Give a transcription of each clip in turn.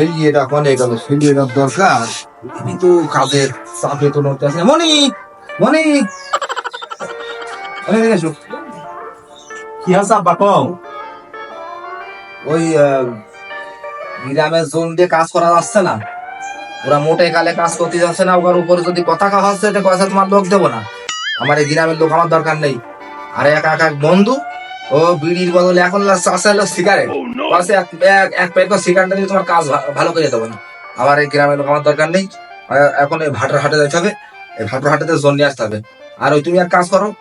ফেলিয়ে রাখ অনেক গেল ফেলিয়ে রাখ দরকার। আমি তো কাজের চাপে তো নড়তে এসো। কি ওই গ্রামের জোন দিয়ে কাজ করা যাচ্ছে না। ওরা মোটে কালে কাজ করতে যাচ্ছে না ওর উপরে যদি কথা খাওয়া হচ্ছে তো পয়সা তোমার লোক দেবো না। আমার এই গ্রামের লোক আমার দরকার নেই। আর এক এক এক বন্ধু ও বিড়ির বদলে এখন চাষে হলো সিগারেট পাশে এক এক- এক প্যাকেট সিগারেট দিয়ে তোমার কাজ ভালো করে দেবো না। আমার এই গ্রামের লোক আমার দরকার নেই। এখন এই ভাটার হাটে যেতে হবে। এই ভাটার হাটেতে জোন নিয়ে আসতে হবে। আর ওই তুমি এক কাজ করো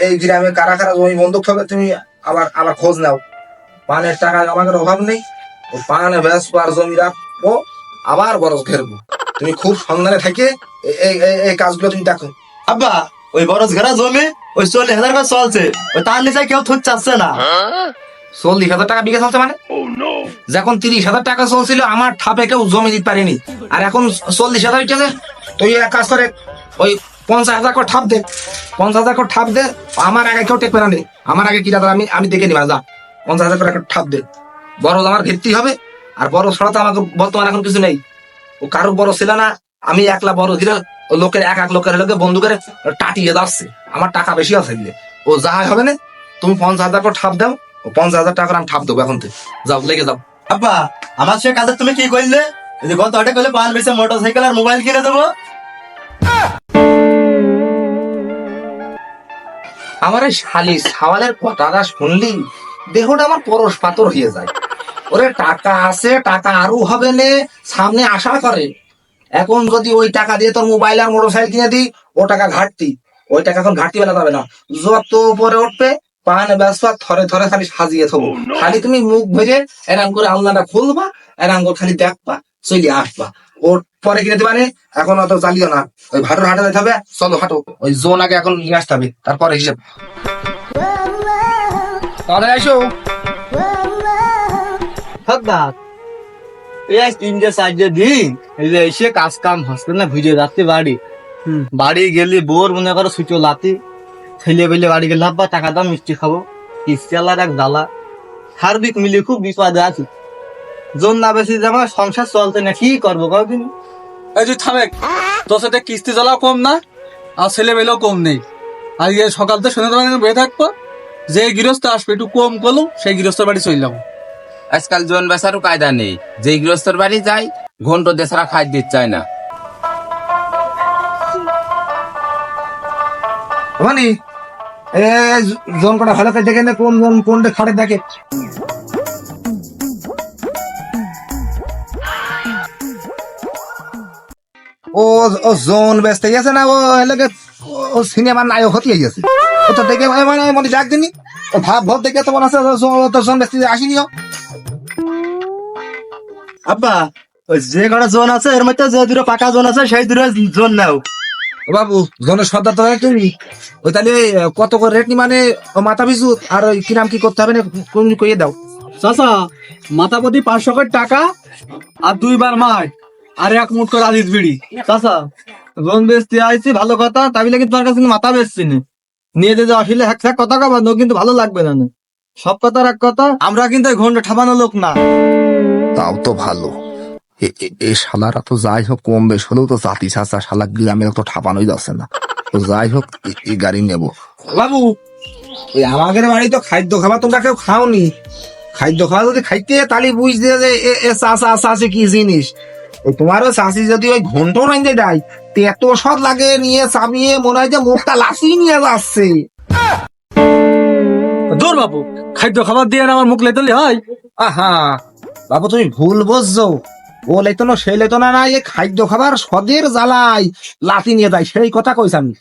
এই গ্রামে কারা কারা জমি বন্ধুক হবে তুমি আবার আবার খোঁজ নাও। পানের টাকা আমাদের অভাব নেই। ও পানে বেসবো আর জমি রাখব আবার বরফ ঘেরবো। তুমি খুব সন্ধানে থেকে এই এই- এই কাজগুলো তুমি দেখো। আব্বা ওই বরজ ঘেরা জমি ওই চল্লিশ হাজার করে চলছে। ওই তার নিচে কেউ থুত চাচ্ছে না। চল্লিশ হাজার টাকা বিঘা চলছে মানে? যখন তিরিশ হাজার টাকা চলছিল আমার ঠাপে কেউ জমি দিতে পারেনি। আর এখন চল্লিশ হাজার উঠেছে তুই এক কাজ করে ওই পঞ্চাশ হাজার করে ঠাপ দে। পঞ্চাশ হাজার করে ঠাপ দে আমার আগে কেউ টেকবে না নে। আমার আগে কি দাদা আমি আমি দেখে নিবা যা। পঞ্চাশ হাজার করে একটা ঠাপ দে। বড় আমার ঘিরতেই হবে আর বড় ছাড়া তো আমাকে বর্তমানে এখন কিছু নেই। ও কারও বড় ছিল না আমি একলা বড় ধীরে লোকের এক এক লোকের লোকে বন্ধু করে টাটিয়ে যাচ্ছে আমার টাকা বেশি আছে দিলে ও যা হয় হবে না তুমি পঞ্চাশ হাজার করে ঠাপ দাও। ও পঞ্চাশ হাজার টাকা করে আমি ঠাপ দেবো এখন থেকে। যাও লেগে যাও। আব্বা আমার সে কাজে তুমি কি করলে এই যে গত হাটে করলে পান বেশি মোটর সাইকেল আর মোবাইল কিনে দেবো। আমার এই শালি সাওয়ালের কথাটা শুনলি দেহটা আমার পরশ পাতর হয়ে যায়। ওরে টাকা আছে টাকা আরও হবে নে সামনে আশা করে। এখন যদি ওই টাকা দিয়ে তোর মোবাইল আর মোটরসাইকেল কিনে দিই ও টাকা ঘাটতি। ওই টাকা এখন ঘাটতি বেলা যাবে না। যত উপরে উঠবে পান ব্যবসা থরে থরে খালি সাজিয়ে থবো। খালি তুমি মুখ ভেজে এরাম করে আলনাটা খুলবা এরাম করে খালি দেখবা চলে আসবা। ওর পরে কিনে দিবা নে, এখন অত চালিও না। ওই ভাটোর হাটে যেতে হবে চলো হাঁটো। ওই জোন আগে এখন নিয়ে আসতে হবে তারপরে হিসেব। তাহলে আসো হকদা এই তিনটে চারটে দিন এই যে এসে কাজ কাম হসপিটাল না ভিজে যাচ্ছে বাড়ি। বাড়ি গেলে বোর মনে করো সুচো লাতি। ছেলে বেলে বাড়ি গেলে হাব্বা টাকা দাম মিষ্টি খাব। কিস্তি আল্লাহর এক জ্বালা। সার্বিক মিলিয়ে খুব বিপদে আছি। জোন না বেশি জামা সংসার চলতে না কি করব কদিন এই যে থামেক তোর সাথে কিস্তি জ্বালাও কম না আর ছেলে মেয়েও কম নেই। আর সকাল থেকে শোনা তোমার বেয়ে থাকব যে গৃহস্থ আসবে একটু কম করল সেই গৃহস্থ বাড়ি চলে যাব। আজকাল জন বেচারও কায়দা নেই। যে গৃহস্থর বাড়ি যায় ঘন্ট দেশরা খাই দিতে চায় না। মানে এ, জোন কটা ভালো দেখে নে, কোন জোন কোনটা খাটে দেখে। ও ও জোন ব্যস্ত গেছে না, ও এলাকে ও সিনেমার নায়ক হতে গেছে। ও তো দেখে মানে মনে ডাক দিনি। ভাব ভাব দেখে তো মনে আছে জোন ব্যস্ত আসিনি ও। আব্বা ওই যে কটা জোন আছে এর মধ্যে যে দুটো পাকা জোন আছে সেই দুটো জোন নাও। ও বাবু জনের সর্দার তো তুমি ওই তাহলে কত করে রেট নি মানে মাথা পিছু আর ওই কি নাম কি করতে হবে না কোন কইয়ে দাও। চাচা মাথা প্রতি পাঁচশো করে টাকা আর দুইবার মাছ আর এক মুঠ করে আজিজ বিড়ি। চাচা জোন বেচতে আইছি ভালো কথা তাই কিন্তু তোমার কাছে কিন্তু মাথা বেচছি না। নিয়ে যেতে আসলে হ্যাক হ্যাক কথা কবা নো কিন্তু ভালো লাগবে না। না। সব কথার এক কথা আমরা কিন্তু ঘণ্টা ঠাবানো লোক না। তাও তো ভালো। এ- এই শালারা তো যাই হোক কম বেশ হলেও তো জাতি ছাড়া শালা গ্রামে তো ঠাপানোই যাচ্ছে না। তো যাই হোক এই গাড়ি নেব। বাবু ওই আমাদের বাড়ি তো খাদ্য খাবার তোমরা কেউ খাওনি। খাদ্য খাওয়া যদি খাইতে তাহলে বুঝতে যে এ- এ চাষা চাষে কি জিনিস। ওই তোমারও চাষি যদি ওই ঘন্ট রাইতে দেয় তো এত সৎ লাগে নিয়ে চাপিয়ে মনে হয় যে মুখটা লাসি নিয়ে যাচ্ছে। দূর বাবু খাদ্য খাবার দিয়ে আমার মুখ লেতলে হয়? আহা বাবু, তুমি ভুল বুঝছ। ও লেতো না সেই লেতো না এই খাদ্য খাবার সদের জ্বালাই। লাতি নিয়ে যায়, সেই কথা কইছি আমি।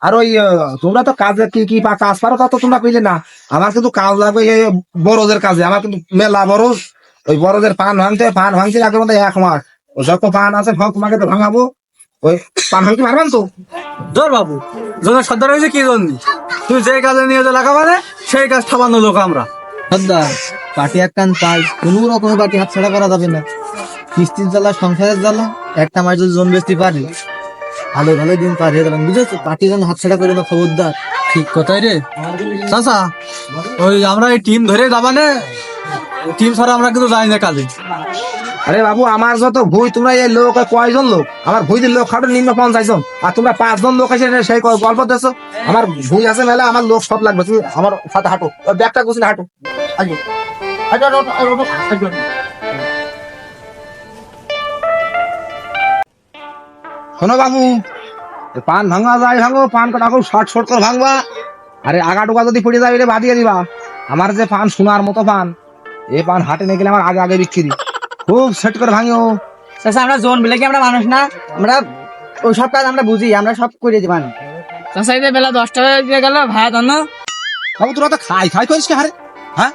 আর ওই তোমরা তো কাজে কি কি পা- কাজ পারো তা তো তোমরা কইলে না। আমার কিন্তু কাজ লাগবে বড়দের কাজে, আমার কিন্তু মেলা বরজ ওই বড়দের পান ভাঙতে পান ভাঙতে আগে মধ্যে এক মাস। ও যত পান আছে, সব তোমাকে তো ভাঙাবো। ওই পান ভাঙতে পারবেন তো? দূর বাবু জনের সর্দার হয়েছে কি জন্য? তুই যে কাজে নিয়ে যে লাগাবারে সেই কাজ ঠাবানো লোক আমরা। হদ্দা পাটি এক কান চাই কোনো রকমের পাটি হাত ছাড়া করা যাবে না। কিস্তির জ্বালা সংসারের জ্বালা একটা মাস যদি জোন বেচতে পারি ভালো ভালো দিন পার হয়ে যাবেন। বুঝেছ? পাটি যেন হাত ছাড়া করে না খবরদার। ঠিক কথাই রে। চাচা ওই আমরা এই টিম ধরে যাবানে টিম ছাড়া আমরা কিন্তু যাই না কাজে। আরে বাবু আমার যত ভুই তোমরা এই লোক কয়জন লোক? আমার ভুই লোক খাটো নিম্ন পঞ্চাশ জন। আর তোমরা পাঁচজন লোক এসে সেই গল্প দেছো আমার ভুই আছে মেলা আমার লোক সব লাগবে। তুমি আমার সাথে হাঁটো। ওই ব্যাগটা গুছিয়ে হাঁটো। আগে। হাঁটো, হাঁটো, হাঁটো, হাঁটো, হাঁটো, হাঁটো। শোনো বাবু পান ভাঙা যায় ভাঙো পান কাটা খুব শর্ট শর্ট করে ভাঙবা। আরে আগা টুকা যদি পড়ে যাবে বাদিয়ে দিবা। আমার যে পান সোনার মতো পান এই পান হাটে নিয়ে গেলে আমার আগে আগে বিক্রি। খুব সেট করে ভাঙিও। চাচা আমরা জোন বলে কি আমরা মানুষ না? আমরা ওই সব কাজ আমরা বুঝি আমরা সব করে চাচা এই বেলা দশটা বেজে গেল ভাড়া দাও না বাবু তোরা তো খাই খাই করিস কি হারে? হ্যাঁ?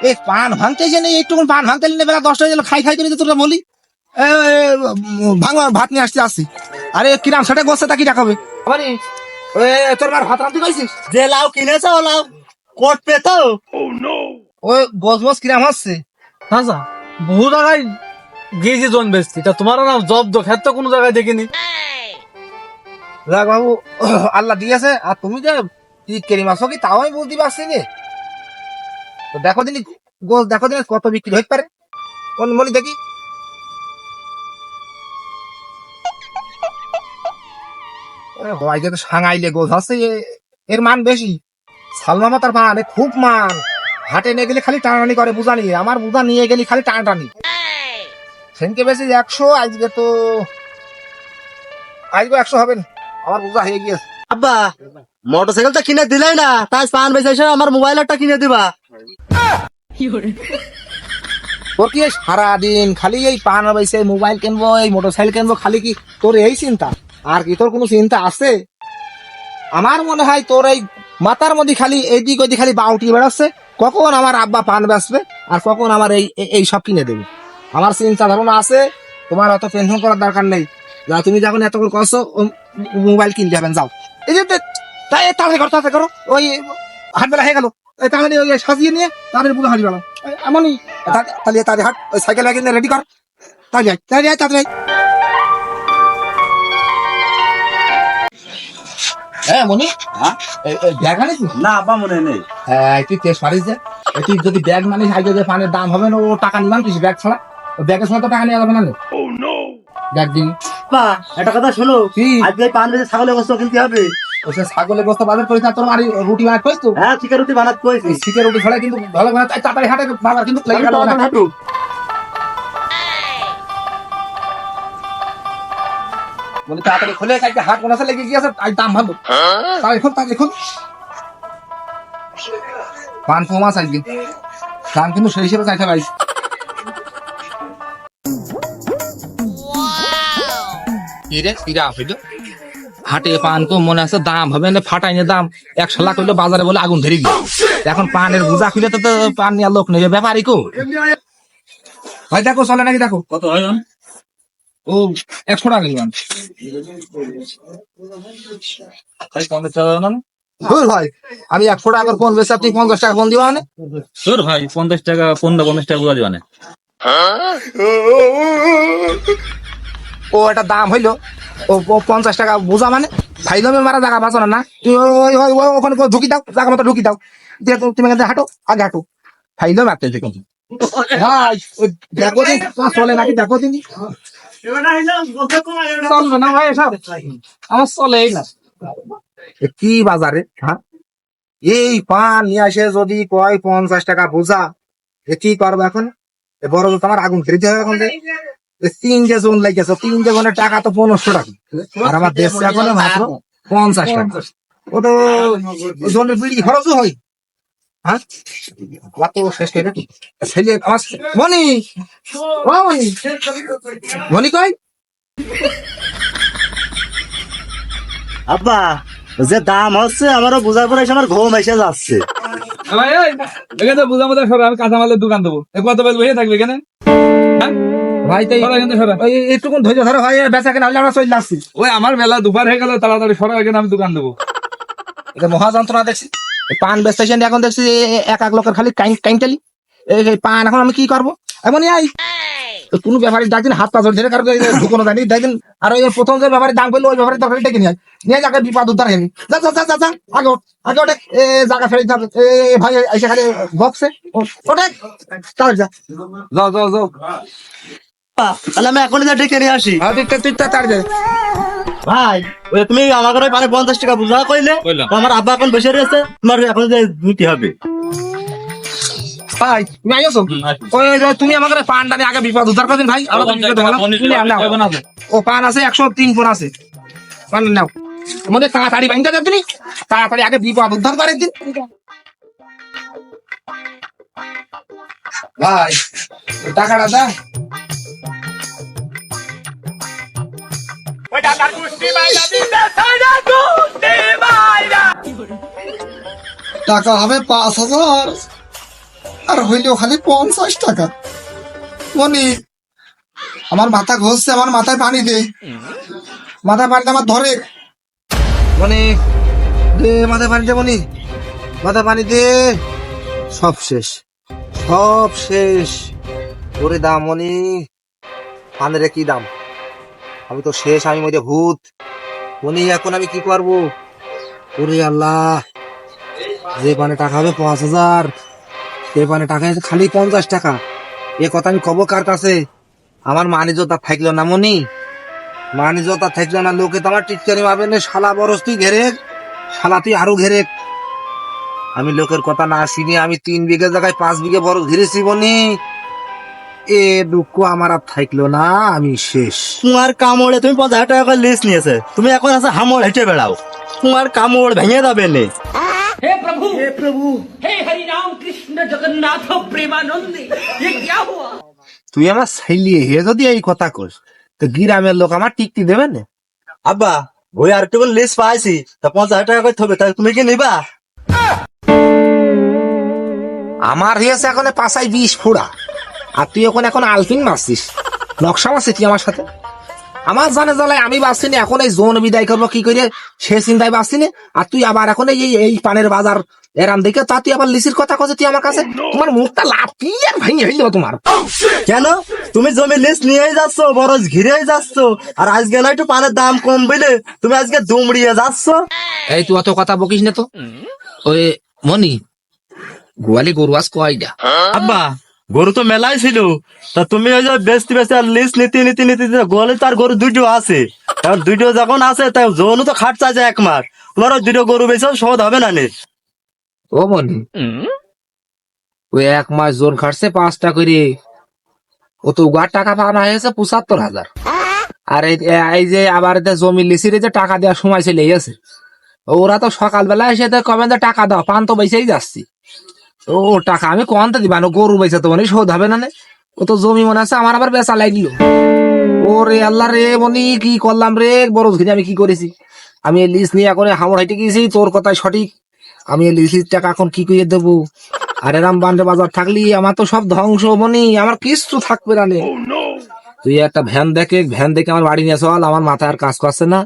এই পান ভাঙতে যে নেই একটু পান ভাঙতে নিলে বেলা দশটা গেল খাই খাই করে তোরা বলি। এ, এ, ভাঙো ভাত নিয়ে আসতে আসছি। আরে কিরাম সেটা গোসে তা কি রাখাবে মানে ওই তোর মার ভাত কইছিস? যে লাউ কিনেছো ও লাউ। কোট পেতো? ওই গোস গোস কিরাম হচ্ছে চাচা বহু জায়গায় গিয়েছি জন বেচতি তা তোমার নাম জব দো খেত তো কোনো জায়গায় দেখিনি। যাক বাবু আল্লাহ দিয়েছে আর তুমি যে ঈদ কেরি মাছ কি তাও আমি বুঝতে পারছি নে। তো দেখো দিনই গোস দেখো দিন কত বিক্রি হইতে পারে। কোন বলি দেখি। হয়তো তো সাঙাইলে গোস আছে এর মান বেশি। সালমা মাতার মান খুব মান। হাটে নিয়ে গেলে খালি টানাটানি করে, বুঝা নিয়ে আমার বুঝা নিয়ে গেলে খালি টানাটানি। সেনকে বেশি একশো, আজকে তো, আজকে একশো হবে না। আমার বুঝা হয়ে গিয়েছে। আব্বা মোটরসাইকেলটা কিনে দিলাই না, তাই পান বেচে আমার মোবাইলটা কিনে দিবা। তোর কি সারাদিন খালি এই পান বাইছে মোবাইল কিনবো, এই মোটরসাইকেল কিনবো, খালি কি তোর এই চিন্তা? আর কি তোর কোনো চিন্তা আছে? আমার মনে হয় তোর এই মাথার মধ্যে খালি এইদিক ওইদিক খালি বাউটি বেড়াচ্ছে, কখন আমার আব্বা পান বেচবে আর কখন আমার এই, এই- সব কিনে দেবে। আমার চিন্তা ধারণা আছে, তোমার অত টেনশন করার দরকার নেই। যা তুমি যখন এত করে করছ মোবাইল কিনতে যাবেন, যাও। এই যে তাই তাড়াতাড়ি করো তাড়াতাড়ি করো। ওই হাট বেলা হয়ে গেল। তাড়াতাড়ি ওই সাজিয়ে নিয়ে তাড়াতাড়ি পুরো হাঁটি এমনই। তাহলে তাড়াতাড়ি হাট ওই সাইকেল রেডি কর। তাড়াতাড়ি আয়, তাড়াতাড়ি আয়, তাড়াতাড়ি হ্যাঁ মনি। এই- এই ব্যাগ আনিস না? আব্বা মনে নেই। হ্যাঁ তুই তেজ পারিস যে। তুই যদি ব্যাগ মানিস আগে যে পানের দাম হবে না ও টাকা নিলাম তুই ব্যাগ ছাড়া। ব্যাগের সময় তো টাকা নেওয়া যাবে না ব্যাগ দিন। আব্বা একটা কথা শোনো আজকে পান ছাগলের বস্তু কিনতে হবে। ও সে ছাগলের বস্তা বাজার করিস না তোর আর রুটি বানাত করিস তো। হ্যাঁ চিকেন রুটি বানাতে কইছি এই শীতের রুটি ছাড়া কিন্তু ভালো বানাত তাড়াতাড়ি হাটে বাজার কিন্তু লেগে গেল না। হাঁটু। বলে তাড়াতাড়ি খুলে কালকে হাট কোনাসে লেগে গিয়েছে আজ দাম ভালো তাই এখন তাই এখন পান ফো মাস আজকে দাম কিন্তু সেই হিসেবে চাইতে পারিস। কিরে কিরা হইল? হাটে পান তো মনে আছে দাম হবে না ফাটাইনে দাম। একশো লাখ হইল বাজারে বলে আগুন ধরে গিয়ে এখন পানের বুঝা খুলে তো পান নেওয়ার লোক নেই ব্যাপারই কো? ভাই দেখো চলে নাকি দেখো। কত হয় ও একশো টাকা নিলাম ধুর ভাই আমি একশো টাকা ফোন বেশি আপনি পঞ্চাশ টাকা ফোন দিবা মানে তোর ভাই পঞ্চাশ টাকা পনেরো পঞ্চাশ টাকা বুঝা দিবানে ও একটা দাম হইল পঞ্চাশ টাকা, বোঝা মানে? ফাইলমে মারা জায়গা বাঁচো না? তুই ওখানে ঢুকি দাও, জায়গা মতো ঢুকি দাও। তুমি হাঁটো, আগে হাঁটো। ফাইলও মারতে দেখো চলে নাকি কি বাজারে হ্যাঁ এই পান নিয়ে আসে যদি কয় পঞ্চাশ টাকা বোঝা, এ কি করব এখন? বড় তো আমার আগুন খেতে হবে এখন তিনটে জোন লাগিয়েছে তিনটে জনের টাকা তো পনেরোশো টাকা। আর আমার দেশে এখন মাত্র পঞ্চাশ টাকা। ও তো জনের বিড়ি খরচও হয়। হ্যাঁ? আমার তো শেষ করে ছেলে আমার মনি! মনি! মনি কই? আব্বা যে দাম হচ্ছে আমারও বোঝার পরে আমার ঘুম এসে যাচ্ছে। বুঝা মতো সরো আমি কাঁচামালের দোকান দেবো। কত বেল বসে থাকবে এখানে? ভাই তাই একটুকুন ধৈর্য ধরো ভাই বেচা কেনা হলে আমরা চলে আসছি। ওই আমার বেলা দুপার হয়ে গেল তাড়াতাড়ি সরো এখানে আমি দোকান দেবো। এটা মহা যন্ত্রণা দেখছি। পান বেচতেছেন এখন দেখছি এক এক লোকের খালি কাইন্টালি। এই পান এখন আমি কি করব? এমনই আই কোনো ব্যাপারে ডাকদিন হাত পা ধরে কারও ঢুকনো জানি দেখদিন আর ওই প্রথম যে ব্যাপারে দাম পেল ওই ব্যাপারে তরকারি ডেকে নিয়ে। নিয়ে যাকে বিপদ উদ্ধার হয়নি। যা যা যা যা আগে আগে ওঠে। এ জায়গা ফেরে দিতে হবে। এ ভাই এসে খালি বক্সে ওঠে। তাহলে যা। যাও যাও যাও। তাহলে আমি এখনই ডেকে নিয়ে আসি। হ্যাঁ, তুই তাড়াতাড়ি। ভাই ওই তুমি আমার ঘরে পানি পঞ্চাশ টাকা বুঝা কইলে কইলাম। আমার আব্বা এখন বসে রয়েছে তোমার এখন যে নিতে হবে। ভাই তুমি আইছো। ওই তুমি আমাকে পান টানে আগে বিপদ উদ্ধার করে দিন ভাই। আমরা। ও পান আছে একশো তিন ফোন আছে। পান নাও। মনে তাড়াতাড়ি বাইন্দা দেব তুমি। তাড়াতাড়ি আগে বিপদ উদ্ধার করে দিন। ভাই টাকাটা দা। টাকা হবে পাঁচ হাজার। আর হইলেও খালি পঞ্চাশ টাকা। মনি আমার মাথা ঘষছে আমার মাথায় পানি দে। মাথায় পানিতে আমার ধরে। মনে দে মাথায় পানি দে মনি। মাথায় পানি দে। সব শেষ। সব শেষ। ওরে দাম মনি পানের কি দাম? আমি তো শেষ, আমি মধ্যে ভূত। মনি এখন আমি কি করব? ওরে আল্লাহ, যে পানে টাকা হবে পাঁচ হাজার, সে পানে টাকা খালি পঞ্চাশ টাকা। এ কথা আমি কব কার কাছে? আমার মানিজতা থাকল না মনি। মানিজতা থাকল না, লোকে তো আমার টিটকারি মারবে না, শালা বরস তুই ঘেরে শালা তুই আরও ঘেরে আমি লোকের কথা না শুনি আমি তিন বিঘে জায়গায় পাঁচ বিঘে বরস ঘিরেছি বনি এ দুঃখ আমার আর থাকলো না আমি শেষ তোমার কামড়ে তুমি পঞ্চাশ হাজার টাকা করে লিস্ট নিয়েছে তুমি এখন আছে হামড় হেঁটে বেড়াও তোমার কামড় ভেঙে যাবে নে हे प्रभु हे प्रभु हे हरि राम कृष्ण जगन्नाथ प्रेमानंद ये क्या हुआ তুই আমার সাইলিয়ে হে যদি এই কথা কস তো গ্রামের লোক আমার টিকটি দেবে না আব্বা ওই আর একটু লিস্ট পাইছি তা পঞ্চাশ হাজার টাকা করে থবে তাই তুমি কি নিবা আমার হয়েছে এখন পাশায় বিষ ফোড়া আর তুই এখন এখন আলফিন মারছিস। নকশা মারছিস তুই আমার সাথে? আমার জানে জ্বালায় আমি বাঁচছি না এখন এই জোন বিদায় করব কি করে সে চিন্তায় বাঁচছি না আর তুই আবার এখন এই এই পানের বাজার এরাম দেখে তা তুই আবার লিসির কথা কথা তুই আমার কাছে? তোমার মুখটা লাপি আর ভাঙি হইল তোমার। কেন? তুমি জমি লিস্ট নিয়েই যাচ্ছ বরজ ঘিরেই যাচ্ছ আর আজকে না একটু পানের দাম কম বলে তুমি আজকে দুমড়িয়ে যাচ্ছ। এই তুই অত কথা বকিস না তো। ওই মনি গোয়ালি গরু আজ কয়টা আব্বা গরু তো মেলাই ছিল। তা তুমি ওই যে বেচতে বেচতে আর লিস্ট নিতে নিতে নিতে নিতে গোয়ালে তার গরু দুটো আছে। এখন দুটো যখন আছে তাই জোনও তো খাট চাইছে এক মাস। তোমার ওই দুটো গরু বেচেও শোধ হবে না নে। ও মনি, ওই এক মাস জোন খাটছে পাঁচটা করে। ও তো উগার টাকা পাওয়া হয়েছে, পঁচাত্তর হাজার। আর এই যে আবার জমি লিসিরে যে টাকা দেওয়ার সময় চলে গেছে। ওরা তো সকালবেলা এসে তো কবে টাকা দাও, পান তো বেঁচেই যাচ্ছি। ও, টাকা আমি কোয়ান্তে দিবা? না গরু বেঁচে তো মানে শোধ হবে না। ও তো জমি মনে আছে, আমার আবার বেচা লাগল। রে আল্লাহ রে মনি, কি করলাম রে? বড় ঘিরে আমি কি করেছি? আমি এই লিস্ট নিয়ে এখন হামড় হাইটে গেছি তোর কথাই সঠিক। আমি এই লিস্ট টাকা এখন কি করে দেবো? আর এরাম বান্ডে বাজার থাকলি, আমার তো সব ধ্বংস মনি, আমার কিছু থাকবে না নে। তুই একটা ভ্যান দেখে ভ্যান দেখে আমার বাড়ি নিয়ে চল, আমার মাথায় আর কাজ করছে না।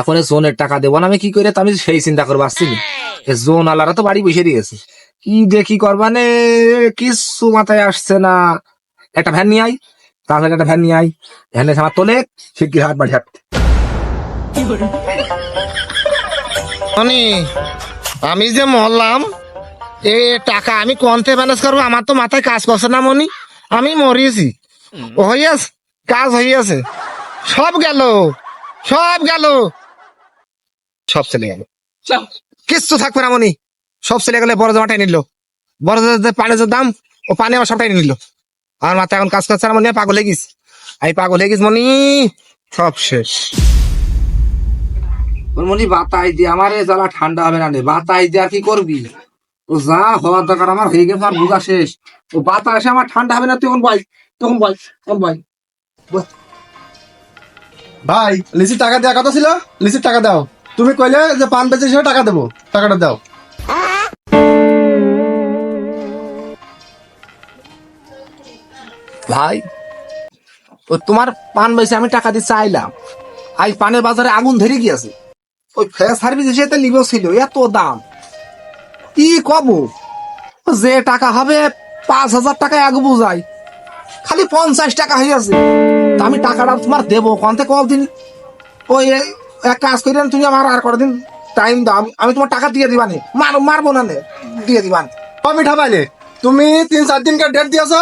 এখন জোনের টাকা দেবো না, আমি কি করে আমি সেই চিন্তা করব আসছি না। জোন আলারা তো বাড়ি বসে দিয়েছে। কি দেখি করবা? নে কিছু মাথায় আসছে না। একটা ভ্যান নিয়ে আই তাহলে একটা ভ্যান নিয়ে আই ভ্যানে আমার তোলে শিগগির হাট বাড়ি হাট আমি যে মরলাম এ টাকা আমি কোনতে ম্যানেজ করব? আমার তো মাথায় কাজ করছে না মনি। আমি মরিয়েছি। ও হইয়াছে কাজ হইয়াছে সব গেল সব গেল। সব চলে গেল। কিচ্ছু থাকবে না মনি। সব ছেলে গেলে বড় জমাটাই নিল। বড় যে পানির যে দাম ও পানি আমার সবটাই নিল। আমার মাথা এখন কাজ করছে না মনে হয় পাগল হয়ে গেছি। আমি পাগল হয়ে গেছি মনি সব শেষ। মনি বাতাই দিয়ে আমার জ্বালা ঠান্ডা হবে না রে। বাতাই দিয়ে আর কি করবি? ও যা হওয়ার দরকার আমার হয়ে গেছে আমার বোঝা শেষ। ও বাতাসে আমার ঠান্ডা হবে না তুই এখন বল তখন বল তখন বল। ভাই লিসির টাকা দেওয়া কথা ছিল? লিসির টাকা দাও। তুমি কইলে যে পান বেচে হিসেবে টাকা দেবো। টাকাটা দাও। ভাই, ও তোমার পান বেশি আমি টাকা দিয়ে চাইলাম। আজ পানের বাজারে আগুন ধরে গিয়েছে। ওই ফেয়ার সার্ভিস হিসেবে লিবো ছিল, এত দাম। কি কব? যে টাকা হবে, পাঁচ হাজার টাকা এক বুঝাই। খালি পঞ্চাশ টাকা হয়ে আছে আমি টাকাটা তোমার দেবো, কন্তে কদিন ওই এক কাজ করি তুমি আমার আর কদিন টাইম দাও। আমি- আমি তোমার টাকা দিয়ে দিবানি। মার মারবো না দিয়ে দিবানি। ও মিঠা পাইলে তুমি তিন চার দিনকার ডেট দিয়েছ?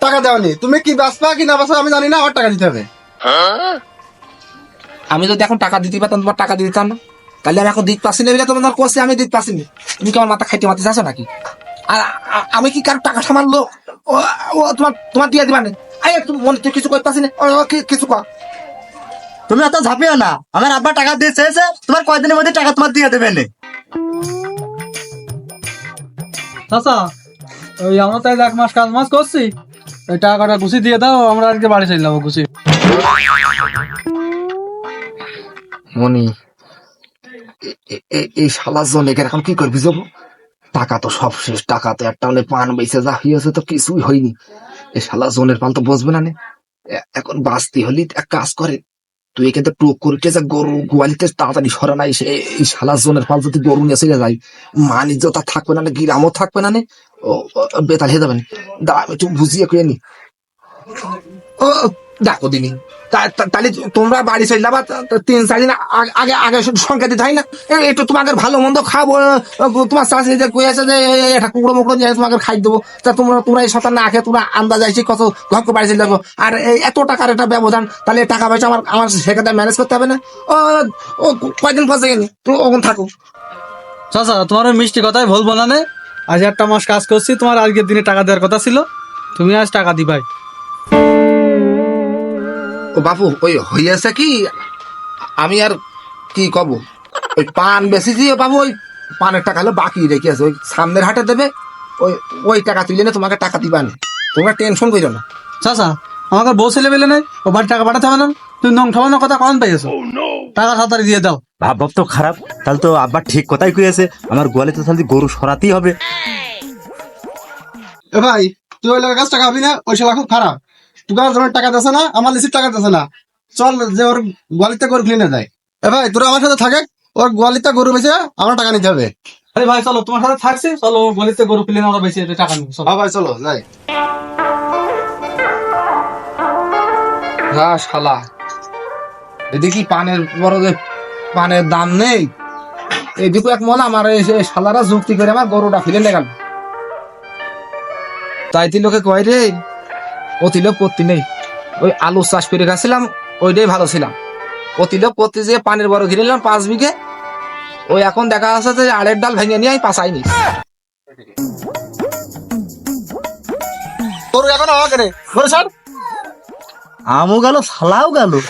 টাকা দেওয়ানি তুমি কি বাঁচবা কি না বাঁচবা আমি জানি না আমার টাকা দিতে হবে। আমি যদি এখন টাকা দিতে পারতাম তোমার টাকা দিয়ে দিতাম না। তাহলে আমি এখন দিতে পারছি না বলে তোমার করছি আমি দিতে পারছি না। তুমি কি আমার মাথা খাইতে মারতে চাচ্ছ নাকি? আর আমি কি কারও টাকা সামানলো ও ও তোমার তোমার দিয়ে দিবা না আরে তুমি মনে তুই কিছু করতে পারছি না। কিছু কর। তুমি এত ঝাঁপিও না। আমার আব্বা টাকা দিয়ে চেয়েছে তোমার কয়দিনের মধ্যে টাকা তোমার দিয়ে দেবে নে। চাচা ওই আমরা তাই এক মাস কাজ মাস করছি। ওই টাকাটা গুছি দিয়ে দাও আমরা আজকে বাড়ি চলে যাব গুছি। মনি এই শালা জনেকের এখন কি করবি যাব? টাকা তো সব শেষ টাকা তো একটা মানে পান বেঁচে যা হয়েছে তো কিছুই হয়নি। এই শালা জনের পাল তো বসবে না নে। এখন বাঁচতে হলি এক কাজ করে তুই কিন্তু টোক করিতে যে গরু গোয়ালিতে তাড়াতাড়ি সরা নাই সে এই শালা জনের পাল যদি গরু নিয়ে চলে যায়, মানিজ্যতা থাকবে না গ্রামও থাকবে না বেতাল হয়ে যাবেন দা আমি একটু বুঝিয়ে করে নি। ও ডাকো দিনি। তা- তা- তাহলে তোমরা বাড়ি তা- তা তিন চার দিন আগে আগে সংখ্যা দিতে হয় না? একটু তোমাকে ভালো মন্দ খাব তোমার শাশুড়ি যে কই আছে যে এটা কুকুরো মুকুরো নিয়ে তোমাকে খাই দেবো। তা তোমরা তোমরা এই সন্তান না খেয়ে তোমরা আন্দাজ আইছি কত ঘর বাড়ি যাব। আর এই এত টাকার একটা ব্যবধান তাহলে টাকা পয়সা আমার আমার সেখানে ম্যানেজ করতে হবে না? ও ও কয়দিন ফসে গেনি তুমি ওখানে থাকো। চাচা তোমার ওই মিষ্টি কথাই বলব না নে? আজ একটা মাস কাজ করছি তোমার আজকের দিনে টাকা দেওয়ার কথা ছিল। তুমি আজ টাকা দিবাই। ও বাপু ওই হইয়াছে কি? আমি আর কি কব? ওই পান বেশি দিয়ে বাবু ওই পানের টাকা হলো বাকি রেখে আছে ওই সামনের হাটে দেবে ওই ওই টাকা তুলে না তোমাকে টাকা দিবানি তোমরা টেনশন করো না। চাচা আমাকে বউ ছেলে পেলে নাই ও বাড়ি টাকা পাঠাতে হবে না। তুমি নং ঠাবানোর কথা কখন পেয়েছ। টাকা তাড়াতাড়ি দিয়ে দাও। ভাব ভাব তো খারাপ। তাহলে তো আব্বা ঠিক কথাই কইছে আমার গোয়ালে তো তাহলে গরু সরাতেই হবে। এ ভাই তুই ওই লোকের কাছে টাকা হবি না? ওই শালা খুব খারাপ। টাকা দিছে না আমার লিসির টাকা দিছে না। চল যে ওর গোয়ালিতে গরু কিনে এ ভাই তোরা আমার সাথে থাকে ওর গোয়ালিতে গরু বেঁচে আমার টাকা নিতে হবে। আরে ভাই চলো তোমার সাথে থাকছি চলো গলিতে গরু কিনে আমরা বেশি টাকা নিবো চলো। হ্যাঁ ভাই চলো যাই। হ্যাঁ শালা। এদিকে পানের বড় যে পানের দাম নেই। এদিকে এক মন আমার শালারা যুক্তি করে আমার গরুটা ফিরে লেগাল তাই তি লোকে কয় রে অতি লোক করতে নেই। ওই আলু চাষ করে গেছিলাম ওইটাই ভালো ছিলাম। অতি লোক করতে যে পানের বড় ঘিরে নিলাম পাঁচ বিঘে। ওই এখন দেখা যাচ্ছে যে আড়ের ডাল ভেঙে নিয়ে আমি পাশাইনি গরু এখন আমাকে রে ছাড়। আমও গেল শালাও গেল।